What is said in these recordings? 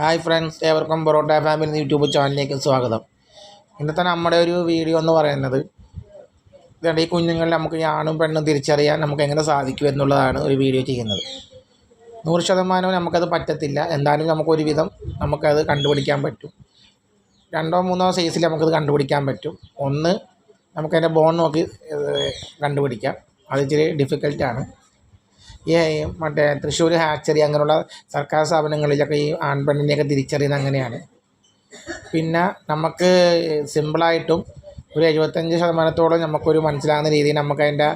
Hi friends ഏവർക്കും parotta family YouTube ചാനലിലേക്ക് സ്വാഗതം. ഇന്നത്തെ നമ്മുടെ ഒരു വീഡിയോ എന്ന് പറയുന്നത് ഈ കുഞ്ഞുങ്ങളിൽ നമുക്ക് ആണും പെണ്ണും തിരിച്ചറിയാൻ നമുക്ക് എങ്ങനെ സാധിക്കും എന്നുള്ളതാണ് ഒരു വീഡിയോ ചെയ്യുന്നത്. നൂറ് ശതമാനവും നമുക്കത് പറ്റത്തില്ല. എന്തായാലും നമുക്കൊരുവിധം നമുക്കത് കണ്ടുപിടിക്കാൻ പറ്റും. രണ്ടോ മൂന്നോ സൈസിൽ നമുക്കത് കണ്ടുപിടിക്കാൻ പറ്റും. ഒന്ന് നമുക്കതിന്റെ ബോൺ നോക്കി കണ്ടുപിടിക്കാം. അത് ഇച്ചിരി ഡിഫിക്കൽട്ടാണ് ഈ മറ്റേ തൃശ്ശൂർ ഹാച്ചറി അങ്ങനെയുള്ള സർക്കാർ സ്ഥാപനങ്ങളിലൊക്കെ ഈ ആൺപെണ്ണിനെയൊക്കെ തിരിച്ചറിയുന്നത് അങ്ങനെയാണ്. പിന്നെ നമുക്ക് സിമ്പിളായിട്ടും ഒരു എഴുപത്തഞ്ച് ശതമാനത്തോളം നമുക്കൊരു മനസ്സിലാകുന്ന രീതിയിൽ നമുക്ക് അതിന്റെ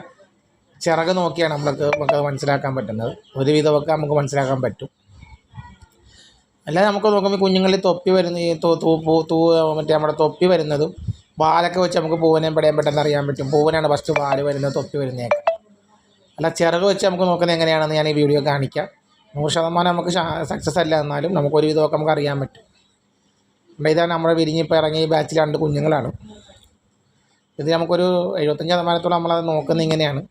ചിറക് നോക്കിയാണ് നമ്മൾക്ക് നമുക്ക് മനസ്സിലാക്കാൻ പറ്റുന്നത്. ഒരുവിധമൊക്കെ നമുക്ക് മനസ്സിലാക്കാൻ പറ്റും. അല്ലാതെ നമുക്ക് നോക്കുമ്പോൾ കുഞ്ഞുങ്ങളിൽ തൊപ്പി വരുന്ന ഈ തൂ തൂ മറ്റേ നമ്മുടെ തൊപ്പി വരുന്നതും വാലൊക്കെ വെച്ച് നമുക്ക് പൂവനെയും പെടയും പെട്ടെന്ന് അറിയാൻ പറ്റും. പൂവനാണ് ഫസ്റ്റ് വാൽ വരുന്നത് തൊപ്പി വരുന്നതൊക്കെ. അല്ല ചിറക് വെച്ച് നമുക്ക് നോക്കുന്നത് എങ്ങനെയാണെന്ന് ഞാൻ ഈ വീഡിയോ കാണിക്കാം. നൂറ് ശതമാനം നമുക്ക് സക്സസ് അല്ല എന്നാലും നമുക്ക് ഒരു വിധമൊക്കെ നമുക്ക് അറിയാൻ പറ്റും. അപ്പോൾ ഇതാണ് നമ്മുടെ വിരിഞ്ഞിപ്പോൾ ഇറങ്ങിയ ബാച്ചിൽ രണ്ട് കുഞ്ഞുങ്ങളാണ്. ഇത് നമുക്കൊരു എഴുപത്തഞ്ച് ശതമാനത്തോളം നമ്മളത് നോക്കുന്നത് ഇങ്ങനെയാണ്.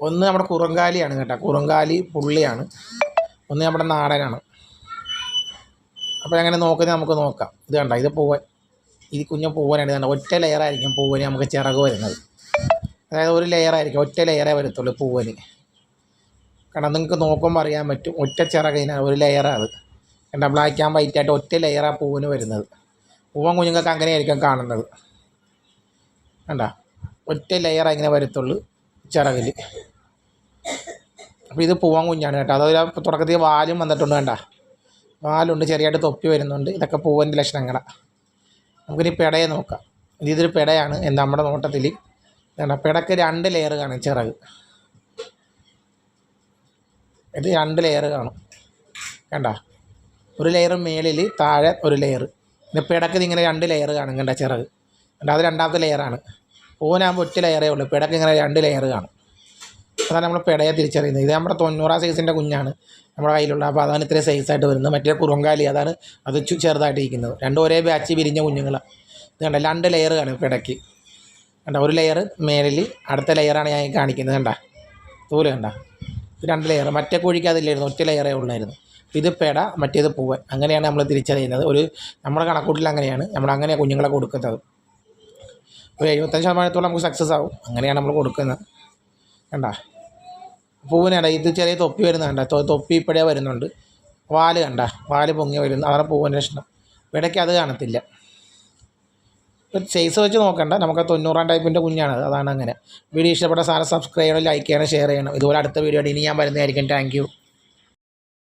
ഒന്ന് നമ്മുടെ കുറുങ്കാലിയാണ് കേട്ടോ. കുറുങ്കാലി പുള്ളിയാണ്. ഒന്ന് നമ്മുടെ നാടനാണ്. അപ്പോൾ അങ്ങനെ നോക്കുന്നത് നമുക്ക് നോക്കാം. ഇത് കണ്ട? ഇത് പൂവൻ. ഈ കുഞ്ഞു പൂവനാണ്. ഇത് കണ്ടോ? ഒറ്റ ലെയറായിരിക്കും പൂവന് നമുക്ക് ചിറക് വരുന്നത്. അതായത് ഒരു ലെയറായിരിക്കും ഒറ്റ ലെയറേ വരത്തുള്ളൂ പൂവന് കാരണം നിങ്ങൾക്ക് നോക്കുമ്പോൾ അറിയാൻ പറ്റും ഒറ്റ ചിറകിന് ഒരു ലെയറാണ് അത്. കണ്ട ബ്ലാക്ക് ആൻഡ് വൈറ്റ് ആയിട്ട് ഒറ്റ ലെയറാണ് പൂവിന് വരുന്നത്. പൂവൻ കുഞ്ഞുങ്ങൾക്ക് അങ്ങനെയായിരിക്കും കാണുന്നത്. കണ്ട? ഒറ്റ ലെയർ ഇങ്ങനെ വരത്തുള്ളൂ ചിറകിൽ അപ്പോൾ ഇത് പൂവൻ കുഞ്ഞാണ് കേട്ടോ. അതൊരു തുടക്കത്തിൽ വാലും വന്നിട്ടുണ്ട് കണ്ട? വാലുണ്ട് ചെറിയായിട്ട് തൊപ്പി വരുന്നുണ്ട്. ഇതൊക്കെ പൂവന്റെ ലക്ഷണങ്ങളാണ് നമുക്കിനി പെടയെ നോക്കാം. ഇത് ഇതൊരു പെടയാണ്. നമ്മുടെ നോട്ടത്തിൽ കണ്ട പിടക്ക് രണ്ട് ലെയർ കാണും ചിറക്. ഇത് രണ്ട് ലെയർ കാണും. കണ്ട? ഒരു ലെയർ മേളിൽ താഴെ ഒരു ലെയർ പിടക്ക് ഇങ്ങനെ രണ്ട് ലെയർ കാണും കണ്ട ചിറക്? കണ്ട? അത് രണ്ടാമത്തെ ലെയറാണ് ഓനാകുമ്പോൾ ഒറ്റ ലെയറേ ഉള്ളൂ. പിടക്ക് ഇങ്ങനെ രണ്ട് ലെയർ കാണും. അതാണ് നമ്മൾ പിടയെ തിരിച്ചറിയുന്നത്. ഇത് നമ്മുടെ തൊണ്ണൂറാം സൈസിന്റെ കുഞ്ഞാണ് നമ്മുടെ കയ്യിലുള്ള. അപ്പോൾ അതാണ് ഇത്രയും സൈസായിട്ട് വരുന്നത്. മറ്റേ കുറുങ്കാലി അതാണ് അത് ചെറുതായിട്ടിരിക്കുന്നത്. രണ്ടും ഒരേ ബാച്ച് വിരിഞ്ഞ കുഞ്ഞുങ്ങളാണ് ഇത് കണ്ട? രണ്ട് ലെയർ കാണും പിടയ്ക്ക് കണ്ട ഒരു ലെയർ മേലിൽ അടുത്ത ലെയറാണ് ഞാൻ കാണിക്കുന്നത് കണ്ട? തൂൽ കണ്ട? രണ്ട് ലെയർ മറ്റേ കോഴിക്ക് അതില്ലായിരുന്നു ഒറ്റ ലെയറേ ഉള്ളായിരുന്നു. ഇത് പേട മറ്റേത് പൂവ് അങ്ങനെയാണ് നമ്മൾ തിരിച്ചറിയുന്നത്. ഒരു നമ്മുടെ കണക്കൂട്ടിൽ അങ്ങനെയാണ്. നമ്മൾ അങ്ങനെയാണ് കുഞ്ഞുങ്ങളെ കൊടുക്കുന്നത്. ഒരു എഴുപത്തഞ്ച് ശതമാനത്തോളം നമുക്ക് സക്സസ് ആവും. അങ്ങനെയാണ് നമ്മൾ കൊടുക്കുന്നത്. കണ്ട? പൂവിനാണ് ഇത് ചെറിയ തൊപ്പി വരുന്നത് കണ്ട? തൊപ്പി ഇപ്പോഴേ വരുന്നുണ്ട്. വാൽ കണ്ട? വാൽ പൊങ്ങി വരുന്നു. അതാണ് പൂവിന്റെ ലക്ഷണം ഇടയ്ക്ക് അത് കാണത്തില്ല. സൈസ് വെച്ച് നോക്കണ്ട. നമുക്ക് തൊണ്ണൂറാം ടൈപ്പിന്റെ കുഞ്ഞാണ്. അതാണ് അങ്ങനെ. വീഡിയോ ഇഷ്ടപ്പെട്ട സാധനം സബ്സ്ക്രൈബ് ചെയ്യണം ലൈക്ക് ചെയ്യണം ഷെയർ ചെയ്യണം. ഇതുപോലെ അടുത്ത വീഡിയോ ഇനി ഞാൻ വരുന്നതായിരിക്കും. താങ്ക്